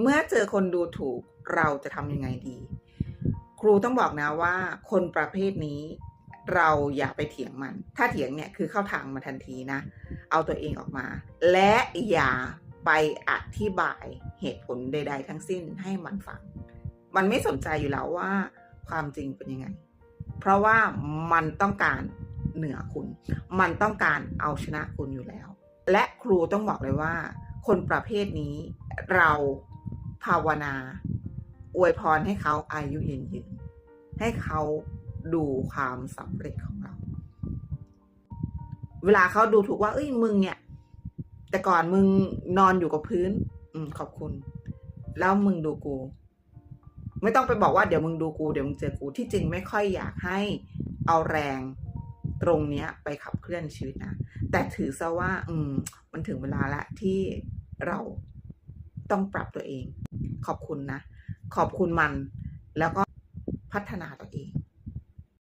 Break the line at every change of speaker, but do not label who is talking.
เมื่อเจอคนดูถูกเราจะทำยังไงดี ครูต้องบอกนะว่า คนประเภทนี้เราอย่าไปเถียงมัน ถ้าเถียงเนี่ยคือเข้าทางมาทันทีนะ เอาตัวเองออกมา และอย่าไปอธิบายเหตุผลใด ๆ ทั้งสิ้นให้มันฟัง มันไม่สนใจอยู่แล้วว่าความจริงเป็นยังไง เพราะว่ามันต้องการเหนือคุณ มันต้องการเอาชนะคุณอยู่แล้ว และครูต้องบอกเลยว่า คนประเภทนี้เรา ภาวนา อวยพรให้เขาอายุยืนยืน ให้เขาดูความสำเร็จของเรา เวลาเขาดูถูกว่า เอ้ยมึงเนี่ย แต่ก่อนมึงนอนอยู่กับพื้น อืมขอบคุณ แล้วมึงดูกู ไม่ต้องไปบอกว่าเดี๋ยวมึงดูกูเดี๋ยวมึงเจอกูที่จริงไม่ค่อยอยากให้เอาแรงตรงเนี้ยไปขับเคลื่อนชีวิตนะแต่ถือซะว่า อืม มันถึงเวลาละที่เราต้องปรับตัวเอง ขอบคุณนะ ขอบคุณมันแล้วก็พัฒนาตัวเอง